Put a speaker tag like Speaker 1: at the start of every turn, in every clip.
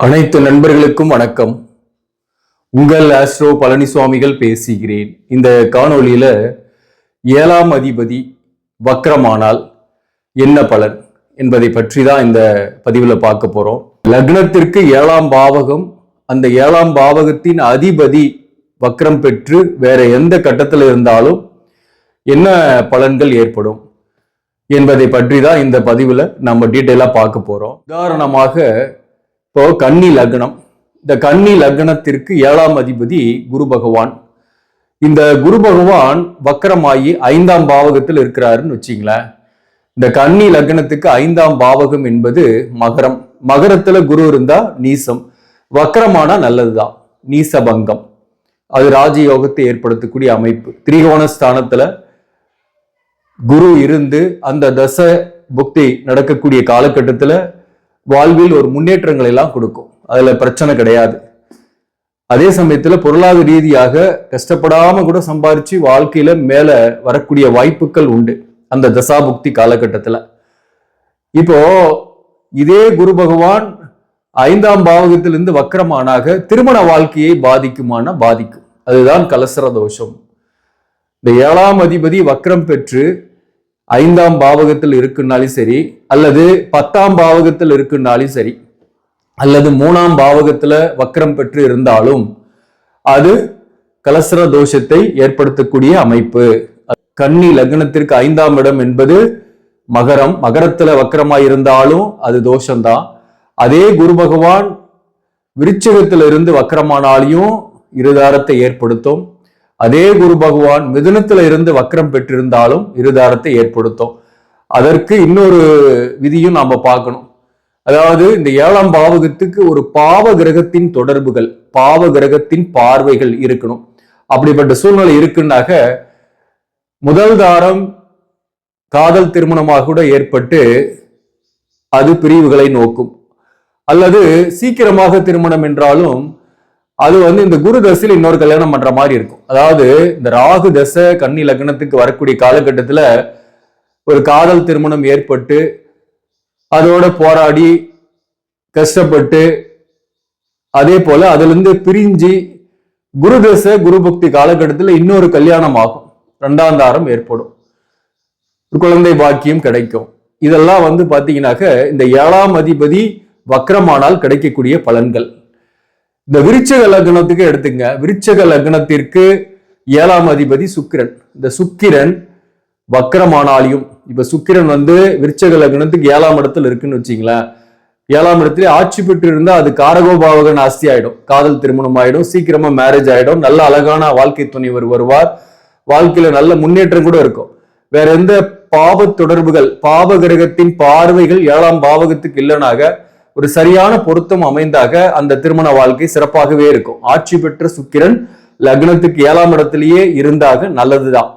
Speaker 1: அனைத்து நண்பர்களுக்கும் வணக்கம். உங்கள் ஆஸ்ட்ரோ பழனிசுவாமிகள் பேசுகிறேன். இந்த காணொளியில ஏழாம் அதிபதி வக்ரமானால் என்ன பலன் என்பதை பற்றி தான் இந்த பதிவில் பார்க்க போகிறோம் லக்னத்திற்கு ஏழாம் பாவகம் அந்த ஏழாம் பாவகத்தின் அதிபதி வக்ரம் பெற்று வேற எந்த கட்டத்தில் இருந்தாலும் என்ன பலன்கள் ஏற்படும் என்பதை பற்றி தான் இந்த பதிவில் நம்ம டீட்டெயிலாக பார்க்க போகிறோம் உதாரணமாக இப்போ கன்னி லக்னம். இந்த கன்னி லக்னத்திற்கு ஏழாம் அதிபதி குரு பகவான். இந்த குரு பகவான் வக்கரமாயி ஐந்தாம் பாவகத்தில் இருக்கிறாருன்னு வச்சிங்களேன். இந்த கன்னி லக்னத்துக்கு ஐந்தாம் பாவகம் என்பது மகரம். மகரத்துல குரு இருந்தா நீசம். வக்கரமானா நல்லதுதான். நீசபங்கம். அது ராஜயோகத்தை ஏற்படுத்தக்கூடிய அமைப்பு. திரிகோண ஸ்தானத்துல குரு இருந்து அந்த தச புக்தி நடக்கக்கூடிய காலகட்டத்துல வாழ்வில் ஒரு முன்னேற்றங்களை எல்லாம் கொடுக்கும். அதுல பிரச்சனை கிடையாது. அதே சமயத்துல பொருளாதார ரீதியாக கஷ்டப்படாம கூட சம்பாதிச்சு வாழ்க்கையில மேல வரக்கூடிய வாய்ப்புகள் உண்டு. அந்த தசாபுக்தி காலகட்டத்துல. இப்போ இதே குரு பகவான் ஐந்தாம் பாவகத்திலிருந்து வக்கரமானாக திருமண வாழ்க்கையை பாதிக்குமான பாதிக்கும். அதுதான் கலசர தோஷம். இந்த ஏழாம் அதிபதி வக்ரம் பெற்று ஐந்தாம் பாவகத்தில் இருக்குன்னாலும் சரி அல்லது பத்தாம் பாவகத்தில் இருக்குன்னாலும் சரி அல்லது மூணாம் பாவகத்துல வக்கரம் பெற்று இருந்தாலும் அது கலசர தோஷத்தை ஏற்படுத்தக்கூடிய அமைப்பு. கன்னி லக்னத்திற்கு ஐந்தாம் இடம் என்பது மகரம். மகரத்துல வக்கரமாய் இருந்தாலும் அது தோஷம்தான் அதே குரு பகவான் விருச்சகத்திலிருந்து வக்கரமானாலையும் இருதாரத்தை ஏற்படுத்தும். அதே குரு பகவான் மிதுனத்துல இருந்து வக்கரம் பெற்றிருந்தாலும் இருதாரத்தை ஏற்படுத்தும். அதற்கு இன்னொரு விதியும் நாம பார்க்கணும். அதாவது இந்த ஏழாம் பாவகத்துக்கு ஒரு பாவ கிரகத்தின் தொடர்புகள் பாவ கிரகத்தின் பார்வைகள் இருக்கணும். அப்படிப்பட்ட சூழ்நிலை இருக்குன்னாக்க முதல் தாரம் காதல் திருமணமாக கூட ஏற்பட்டு அது பிரிவுகளை நோக்கும். அல்லது சீக்கிரமாக திருமணம் என்றாலும் அது வந்து இந்த குரு தசையில் இன்னொரு கல்யாணம் பண்ற மாதிரி இருக்கும். அதாவது இந்த ராகு தசை கன்னி லக்னத்துக்கு வரக்கூடிய காலகட்டத்துல ஒரு காதல் திருமணம் ஏற்பட்டு அதோட போராடி கஷ்டப்பட்டு அதே போல அதுல இருந்து பிரிஞ்சு குரு தசை குரு பக்தி காலகட்டத்தில் இன்னொரு கல்யாணம் ஆகும். ரெண்டாம் தாரம் ஏற்படும். குழந்தை பாக்கியம் கிடைக்கும். இதெல்லாம் வந்து பாத்தீங்கன்னாக்க இந்த ஏழாம் அதிபதி வக்ரமானால் கிடைக்கக்கூடிய பலன்கள். இந்த விருச்சக லக்னத்துக்கு எடுத்துங்க. விருச்சக லக்னத்திற்கு ஏழாம் அதிபதி சுக்கிரன். இந்த சுக்கிரன் வக்கரமானாலையும் இப்ப சுக்கிரன் வந்து விருச்சக லக்னத்துக்கு ஏழாம் இடத்துல இருக்குன்னு வச்சுங்களேன். ஏழாம் இடத்துல ஆட்சி பெற்று இருந்தா அது காரகோபாவக நாஸ்தி ஆயிடும். காதல் திருமணம் ஆயிடும் சீக்கிரமா மேரேஜ் ஆயிடும். நல்ல அழகான வாழ்க்கை துணைவர் வருவார். வாழ்க்கையில நல்ல முன்னேற்றம் கூட இருக்கும். வேற எந்த பாவ தொடர்புகள் பாவ கிரகத்தின் பார்வைகள் ஏழாம் பாவகத்துக்கு இல்லைனாக ஒரு சரியான பொருத்தம் அமைந்தாக அந்த திருமண வாழ்க்கை சிறப்பாகவே இருக்கும். ஆட்சி பெற்ற சுக்கிரன் லக்னத்துக்கு ஏழாம் இடத்திலேயே இருந்தாக நல்லதுதான்.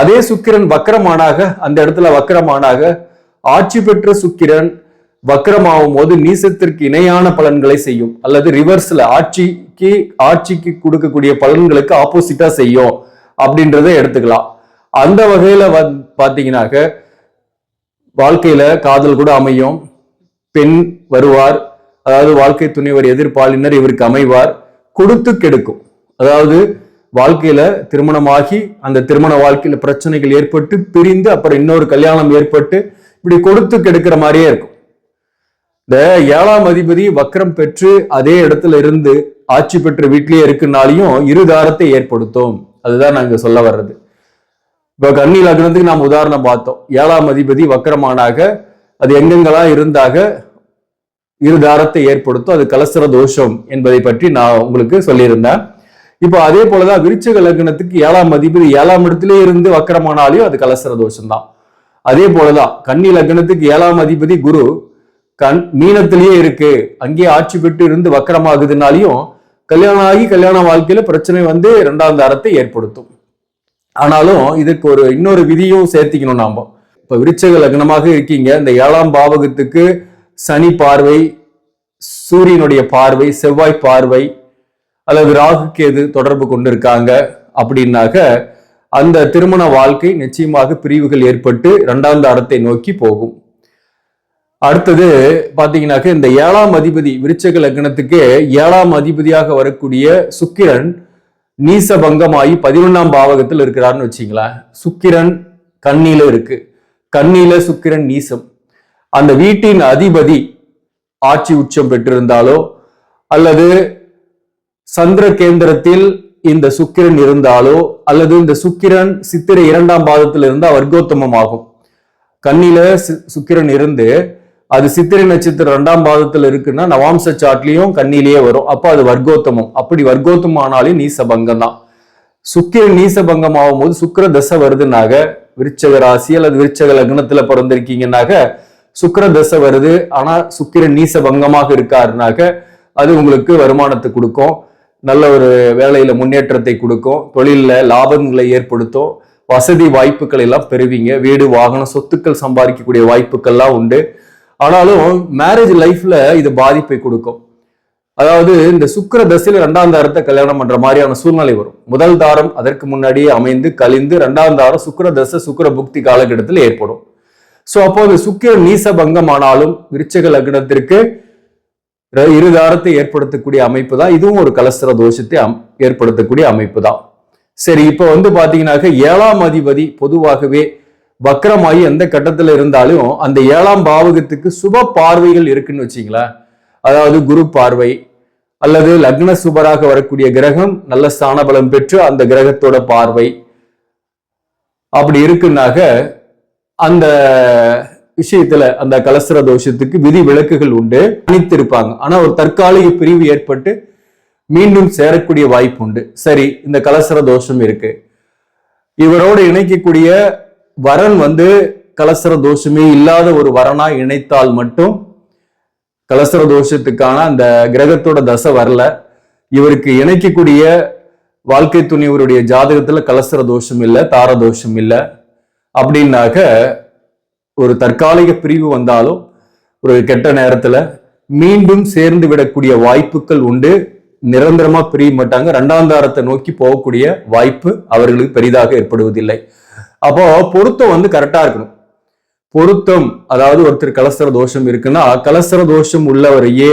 Speaker 1: அதே சுக்கிரன் வக்கரமானாக அந்த இடத்துல வக்கரமானாக ஆட்சி பெற்ற சுக்கிரன் வக்கரமாகும் போது நீசத்திற்கு இணையான பலன்களை செய்யும். அல்லது ரிவர்ஸ்ல ஆட்சிக்கு ஆட்சிக்கு கொடுக்கக்கூடிய பலன்களுக்கு ஆப்போசிட்டா செய்யும் அப்படின்றத எடுத்துக்கலாம். அந்த வகையில வந் பார்த்தீங்கன்னாக்க வாழ்க்கையில காதல் கூட அமையும். பெண் வருவார் அதாவது வாழ்க்கை துணைவர் எதிர்ப்பாளினர் இவருக்கு அமைவார். கொடுத்து கெடுக்கும். அதாவது வாழ்க்கையில திருமணமாகி அந்த திருமண வாழ்க்கையில பிரச்சனைகள் ஏற்பட்டு பிரிந்து அப்புறம் இன்னொரு கல்யாணம் ஏற்பட்டு இப்படி கொடுத்து கெடுக்கிற மாதிரியே இருக்கும். இந்த ஏழாம் அதிபதி வக்ரம் பெற்று அதே இடத்துல இருந்து ஆட்சி பெற்ற வீட்டிலேயே இருக்குனாலையும் இருதாரத்தை ஏற்படுத்தும். அதுதான் நாங்க சொல்ல வர்றது. இப்ப கன்னி லக்னத்துக்கு நாம் உதாரணம் பார்த்தோம். ஏழாம் அதிபதி வக்கரமானாக அது எங்கெங்கெல்லாம் இருந்தாக இருதாரத்தை ஏற்படுத்தும் அது கலசர தோஷம் என்பதை பற்றி நான் உங்களுக்கு சொல்லியிருந்தேன். இப்போ அதே போலதான் விருச்சக லக்னத்துக்கு ஏழாம் அதிபதி ஏழாம் இடத்திலே இருந்து வக்கரமானாலையும் அது கலசர தோஷம் தான் அதே போலதான் கன்னி லக்னத்துக்கு ஏழாம் அதிபதி குரு கண் மீனத்திலேயே இருக்கு. அங்கேயே ஆட்சி பெற்று இருந்து வக்கரமாகுதுனாலையும் கல்யாணம் ஆகி கல்யாண வாழ்க்கையில பிரச்சனை வந்து இரண்டாம் தாரத்தை ஏற்படுத்தும். ஆனாலும் இதுக்கு ஒரு இன்னொரு விதியும் சேர்த்திக்கணும் நாம. இப்ப விருச்சக லக்னமாக இருக்கீங்க. இந்த ஏழாம் பாவகத்துக்கு சனி பார்வை சூரியனுடைய பார்வை செவ்வாய் பார்வை அல்லது ராகு கேது தொடர்பு கொண்டு இருக்காங்க அப்படின்னாக்க அந்த திருமண வாழ்க்கை நிச்சயமாக பிரிவுகள் ஏற்பட்டு இரண்டாம் தாரத்தை நோக்கி போகும். அடுத்தது பாத்தீங்கன்னாக்க இந்த ஏழாம் அதிபதி விருச்சக லக்னத்துக்கு ஏழாம் அதிபதியாக வரக்கூடிய சுக்கிரன் நீசபங்கமாகி பதினொன்னாம் பாவகத்தில் இருக்கிறார்னு வச்சுங்களேன். சுக்கிரன் கண்ணில இருக்கு. கண்ணில சுக்கிரன் நீசம் அந்த வீட்டின் அதிபதி ஆட்சி உச்சம் பெற்றிருந்தாலோ அல்லது சந்திர கேந்திரத்தில் இந்த சுக்கிரன் இருந்தாலோ அல்லது இந்த சுக்கிரன் சித்திரை இரண்டாம் பாதத்தில் இருந்தால் வர்க்கோத்தமம் ஆகும் கண்ணில சு- சுக்கிரன் இருந்து அது சித்திரை நட்சத்திரம் இரண்டாம் பாதத்தில் இருக்குன்னா நவாம்ச சாட்லயும் கண்ணிலேயே வரும். அப்போ அது வர்க்கோத்தமம். அப்படி வர்க்கோத்தமம் ஆனாலே நீசபங்கம் தான். சுக்கிரன் நீசபங்கம் ஆகும்போது சுக்கிர தசை வருதுனாக விருச்சக ராசி அல்லது விருச்சக லக்னத்துல பிறந்திருக்கீங்கன்னாக்க சுக்கர தசை வருது. ஆனா சுக்கிரன் நீசபங்கமாக இருக்காருனாக்க அது உங்களுக்கு வருமானத்தை கொடுக்கும். நல்ல ஒரு வேலையில முன்னேற்றத்தை கொடுக்கும். தொழிலில் லாபங்களை ஏற்படுத்தும். வசதி வாய்ப்புகள் எல்லாம் பெறுவீங்க. வீடு வாகனம் சொத்துக்கள் சம்பாதிக்கக்கூடிய வாய்ப்புகள்லாம் உண்டு. ஆனாலும் மேரேஜ் லைஃப்ல இது பாதிப்பை கொடுக்கும். அதாவது இந்த சுக்கர தசையில ரெண்டாம் தாரத்தை கல்யாணம் பண்ற மாதிரியான சூழ்நிலை வரும். முதல் தாரம் அதற்கு முன்னாடியே அமைந்து கழிந்து ரெண்டாம் தாரம் சுக்கர தசை சுக்கர புக்தி காலகட்டத்தில் ஏற்படும். சோ அப்போ அது சுக்கிர நீச பங்கமானாலும் விருச்சக லக்னத்திற்கு இரு தாரத்தை ஏற்படுத்தக்கூடிய அமைப்பு தான். இதுவும் ஒரு கலசர தோஷத்தை அம்- ஏற்படுத்தக்கூடிய அமைப்பு தான். சரி இப்போ வந்து பாத்தீங்கன்னாக்க ஏழாம் அதிபதி பொதுவாகவே வக்ரமாகி எந்த கட்டத்துல இருந்தாலும் அந்த ஏழாம் பாவகத்துக்கு சுப பார்வைகள் இருக்குன்னு வச்சுங்களேன். அதாவது குரு பார்வை அல்லது லக்ன சுபராக வரக்கூடிய கிரகம் நல்ல ஸ்தான பலம் பெற்று அந்த கிரகத்தோட பார்வை. அப்படி இருக்குன்னாக அந்த விஷயத்துல அந்த கலசர தோஷத்துக்கு விதி விளக்குகள் உண்டு. அணித்திருப்பாங்க ஆனா ஒரு தற்காலிக பிரிவு ஏற்பட்டு மீண்டும் சேரக்கூடிய வாய்ப்பு உண்டு. சரி இந்த கலசர தோஷம் இருக்கு. இவரோடு இணைக்கக்கூடிய வரன் வந்து கலசர தோஷமே இல்லாத ஒரு வரனா இணைத்தால் மட்டும் கலசர தோஷத்துக்கான அந்த கிரகத்தோட தசை வரல. இவருக்கு இணைக்கக்கூடிய வாழ்க்கை துணிவருடைய ஜாதகத்துல கலசர தோஷம் இல்லை தார தோஷம் இல்லை. அப்படின்னாக்க ஒரு தற்காலிக பிரிவு வந்தாலும் ஒரு கெட்ட நேரத்துல மீண்டும் சேர்ந்து விடக்கூடிய வாய்ப்புகள் உண்டு. நிரந்தரமா பிரிய மாட்டாங்க. ரெண்டாம் தாரத்தை நோக்கி போகக்கூடிய வாய்ப்பு அவர்களுக்கு பெரிதாக ஏற்படுவதில்லை. அப்போ பொருத்தம் வந்து கரெக்டா இருக்கணும். பொருத்தம் அதாவது ஒருத்தர் கலசர தோஷம் இருக்குன்னா கலசர தோஷம் உள்ளவரையே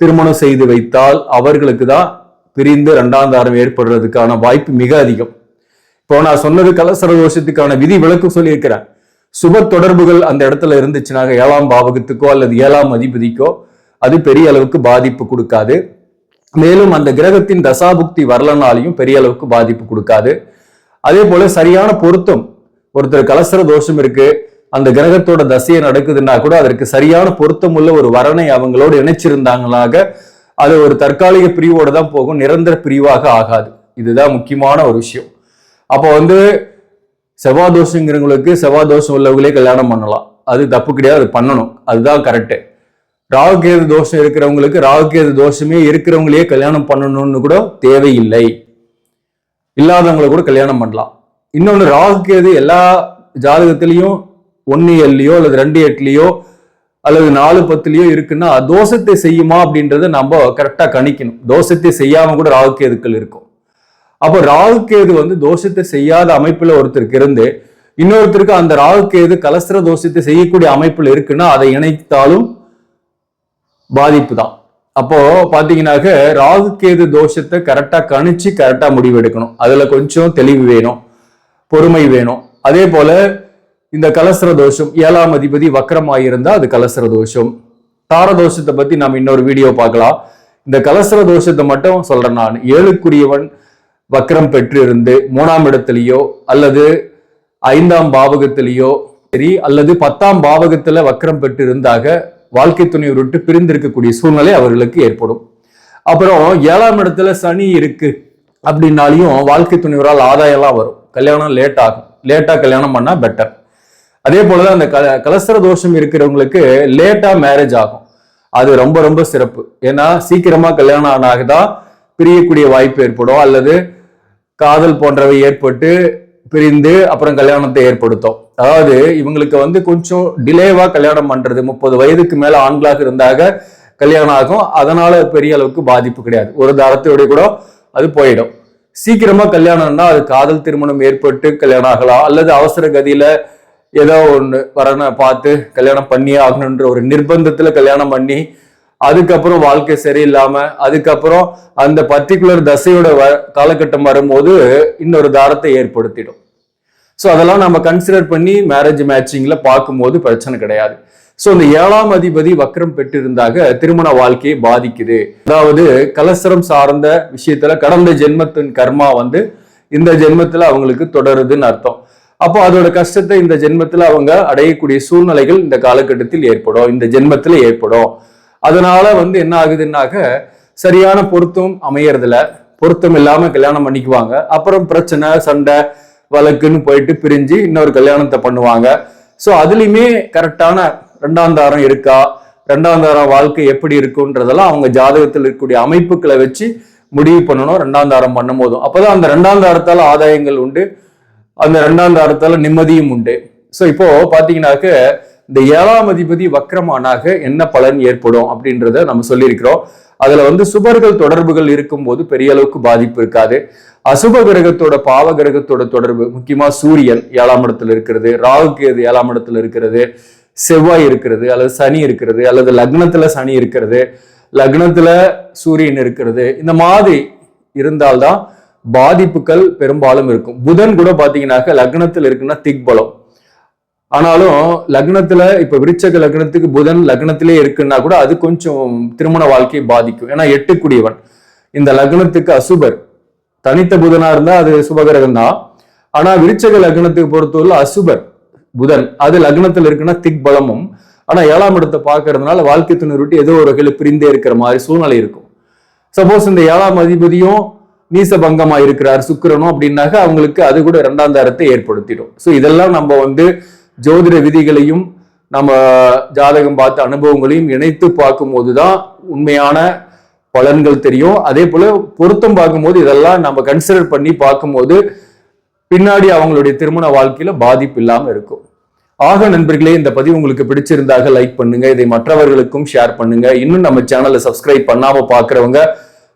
Speaker 1: திருமணம் செய்து வைத்தால் அவர்களுக்கு தான் பிரிந்து ரெண்டாம் தாரம் ஏற்படுறதுக்கான வாய்ப்பு மிக அதிகம். இப்போ நான் சொன்னது கலசர தோஷத்துக்கான விதி விளக்கு சொல்லியிருக்கிறேன். சுப தொடர்புகள் அந்த இடத்துல இருந்துச்சுனாக ஏழாம் பாவகத்துக்கோ அல்லது ஏழாம் அதிபதிக்கோ அது பெரிய அளவுக்கு பாதிப்பு கொடுக்காது. மேலும் அந்த கிரகத்தின் தசாபுக்தி வரலனாலையும் பெரிய அளவுக்கு பாதிப்பு கொடுக்காது. அதே போல சரியான பொருத்தம் ஒருத்தர் கலசர தோஷம் இருக்கு அந்த கிரகத்தோட தசையை நடக்குதுன்னா கூட அதற்கு சரியான பொருத்தமுள்ள ஒரு வரனை அவங்களோடு இணைச்சிருந்தாங்களாக அது ஒரு தற்காலிக பிரிவோடு தான் போகும் நிரந்தர பிரிவாக ஆகாது. இதுதான் முக்கியமான ஒரு விஷயம். அப்போ வந்து செவ்வாய் தோஷங்கிறவங்களுக்கு செவ்வாய் தோஷம் உள்ளவங்களே கல்யாணம் பண்ணலாம். அது தப்பு கிடையாது அது பண்ணணும். அதுதான் கரெக்டு ராகுகேது தோஷம் இருக்கிறவங்களுக்கு ராகுகேது தோஷமே இருக்கிறவங்களையே கல்யாணம் பண்ணணும்னு கூட தேவையில்லை. இல்லாதவங்களை கூட கல்யாணம் பண்ணலாம். இன்னொன்று ராகுகேது எல்லா ஜாதகத்திலையும் ஒன்று ஏழுலயோ அல்லது ரெண்டு எட்டுலயோ அல்லது நாலு பத்துலையோ இருக்குன்னா தோஷத்தை செய்யுமா? அப்படின்றத நம்ம கரெக்டாக கணிக்கணும். தோஷத்தை செய்யாமல் கூட ராகுகேதுக்கள் இருக்கும். அப்போ ராகுகேது வந்து தோஷத்தை செய்யாத அமைப்பில் ஒருத்தருக்கு இருந்து இன்னொருத்தருக்கு அந்த ராகுகேது கலஸ்திர தோஷத்தை செய்யக்கூடிய அமைப்பில் இருக்குன்னா அதை இணைத்தாலும் பாதிப்பு தான். அப்போ பாத்தீங்கன்னாக்க ராகுகேது தோஷத்தை கரெக்டா கணிச்சு கரெக்டா முடிவெடுக்கணும். அதுல கொஞ்சம் தெளிவு வேணும் பொறுமை வேணும். அதே போல இந்த கலசர தோஷம் ஏழாம் அதிபதி வக்கரமாயிருந்தா அது கலசர தோஷம். தார தோஷத்தை பத்தி நாம் இன்னொரு வீடியோ பார்க்கலாம். இந்த கலசர தோஷத்தை மட்டும் சொல்றேன் நான். ஏழுக்குரியவன் வக்கரம் பெற்று இருந்து மூணாம் இடத்துலையோ அல்லது ஐந்தாம் பாவகத்திலேயோ சரி அல்லது பத்தாம் பாவகத்துல வக்கரம் பெற்று இருந்தாக வாழ்க்கை துணை விட்டு பிரிந்திருக்கக்கூடிய சூழ்நிலை அவர்களுக்கு ஏற்படும். அப்புறம் ஏழாம் இடத்துல சனி இருக்கு அப்படின்னாலையும் வாழ்க்கை துணைவரால் ஆதாயம்லாம் வரும். கல்யாணம் லேட் ஆகும். லேட்டா கல்யாணம் பண்ணா பெட்டர் அதே போலதான் அந்த கல கலசர தோஷம் இருக்கிறவங்களுக்கு லேட்டா மேரேஜ் ஆகும். அது ரொம்ப ரொம்ப சிறப்பு. ஏன்னா சீக்கிரமா கல்யாணம் ஆனாகதான் பிரியக்கூடிய வாய்ப்பு ஏற்படும். அல்லது காதல் போன்றவை ஏற்பட்டு பிரிந்து அப்புறம் கல்யாணத்தை ஏற்படுத்தும். அதாவது இவங்களுக்கு வந்து கொஞ்சம் டிலேவா கல்யாணம் பண்றது முப்பது வயதுக்கு மேல ஆண்களாக இருந்தாக கல்யாணம் ஆகும். அதனால பெரிய அளவுக்கு பாதிப்பு கிடையாது. ஒரு தாரத்தோட கூட அது போயிடும். சீக்கிரமா கல்யாணம்னா அது காதல் திருமணம் ஏற்பட்டு கல்யாணம் ஆகலாம். அல்லது அவசர கதியில ஏதோ ஒன்று வரனை பார்த்து கல்யாணம் பண்ணியே ஆகணுன்ற ஒரு நிர்பந்தத்துல கல்யாணம் பண்ணி அதுக்கப்புறம் வாழ்க்கை சரியில்லாம அதுக்கப்புறம் அந்த பர்டிகுலர் தசையோட வ- காலகட்டம் வரும்போது இன்னொரு தாரத்தை ஏற்படுத்திடும். ஸோ அதெல்லாம் நம்ம கன்சிடர் பண்ணி மேரேஜ் மேட்சிங்ல பார்க்கும்போது பிரச்சனை கிடையாது. ஸோ இந்த ஏழாம் அதிபதி வக்ரம் பெற்றிருந்தாக திருமண வாழ்க்கையை பாதிக்குது. அதாவது கலசரம் சார்ந்த விஷயத்துல கடந்த ஜென்மத்தின் கர்மா வந்து இந்த ஜென்மத்துல அவங்களுக்கு தொடருதுன்னு அர்த்தம். அப்போ அதோட கஷ்டத்தை இந்த ஜென்மத்தில் அவங்க அடையக்கூடிய சூழ்நிலைகள் இந்த காலகட்டத்தில் ஏற்படும். இந்த ஜென்மத்தில் ஏற்படும். அதனால வந்து என்ன ஆகுதுன்னாக்க சரியான பொருத்தம் அமையறதுல பொருத்தம் இல்லாம கல்யாணம் பண்ணிக்குவாங்க. அப்புறம் பிரச்சனை சண்டை வழக்குன்னு போயிட்டு பிரிஞ்சு இன்னொரு கல்யாணத்தை பண்ணுவாங்க. ஸோ அதுலேயுமே கரெக்டான ரெண்டாம் தாரம் இருக்கா? ரெண்டாம் தாரம் வாழ்க்கை எப்படி இருக்குன்றதெல்லாம் அவங்க ஜாதகத்தில் இருக்கக்கூடிய அமைப்புகளை வச்சு முடிவு பண்ணணும். ரெண்டாம் தாரம் பண்ணும் போதும் அப்போதான் அந்த ரெண்டாம் தாரத்தால் ஆதாயங்கள் உண்டு. அந்த ரெண்டாம் தாரத்தால நிம்மதியும் உண்டு. ஸோ இப்போ பாத்தீங்கன்னாக்க இந்த ஏழாம் அதிபதி வக்ரமானாக என்ன பலன் ஏற்படும் அப்படின்றத நம்ம சொல்லியிருக்கிறோம். அதுல வந்து சுபர்கள் தொடர்புகள் இருக்கும்போது பெரிய அளவுக்கு பாதிப்பு இருக்காது. அசுப கிரகத்தோட பாவ கிரகத்தோட தொடர்பு முக்கியமா சூரியன் ஏழாம் இடத்துல இருக்கிறது ராகுக்கு எது ஏழாம் இடத்துல இருக்கிறது செவ்வாய் இருக்கிறது அல்லது சனி இருக்கிறது அல்லது லக்னத்துல சனி இருக்கிறது லக்னத்துல சூரியன் இருக்கிறது இந்த மாதிரி இருந்தால்தான் பாதிப்புகள் பெரும்பாலும் இருக்கும். புதன் கூட பார்த்தீங்கன்னாக்க லக்னத்தில் இருக்குன்னா திக்பலம் ஆனாலும் லக்னத்துல இப்ப விருச்சக லக்னத்துக்கு புதன் லக்னத்திலே இருக்குன்னா கூட அது கொஞ்சம் திருமண வாழ்க்கையை பாதிக்கும். ஏன்னா எட்டுக்குடியவன். இந்த லக்னத்துக்கு அசுபர். தனித்த புதனா இருந்தா அது சுபகிரகம் தான் ஆனா விருச்சக லக்னத்துக்கு பொறுத்தவரை அசுபர் புதன். அது லக்னத்துல இருக்குன்னா திக் பலமும். ஆனா ஏழாம் இடத்தை பார்க்கறதுனால வாழ்க்கை துணை விட்டு ஏதோ ஒரு வகையில் பிரிந்தே இருக்கிற மாதிரி சூழ்நிலை இருக்கும். சப்போஸ் இந்த ஏழாம் அதிபதியும் நீசபங்கமா இருக்கிறார் சுக்கரனும் அப்படின்னாக்க அவங்களுக்கு அது கூட இரண்டாம் தாரத்தை ஏற்படுத்திடும். ஸோ இதெல்லாம் நம்ம வந்து ஜோதிட விதிகளையும் நம்ம ஜாதகம் பார்த்த அனுபவங்களையும் இணைத்து பார்க்கும்போது தான் உண்மையான பலன்கள் தெரியும். அதே போல பொருத்தம் பார்க்கும்போது இதெல்லாம் நம்ம கன்சிடர் பண்ணி பார்க்கும்போது பின்னாடி அவங்களுடைய திருமண வாழ்க்கையில பாதிப்பு இல்லாம இருக்கும். ஆக நண்பர்களே இந்த பதிவு உங்களுக்கு பிடிச்சிருந்தாக லைக் பண்ணுங்க. இதை மற்றவர்களுக்கும் ஷேர் பண்ணுங்க. இன்னும் நம்ம சேனலை சப்ஸ்கிரைப் பண்ணாம பாக்குறவங்க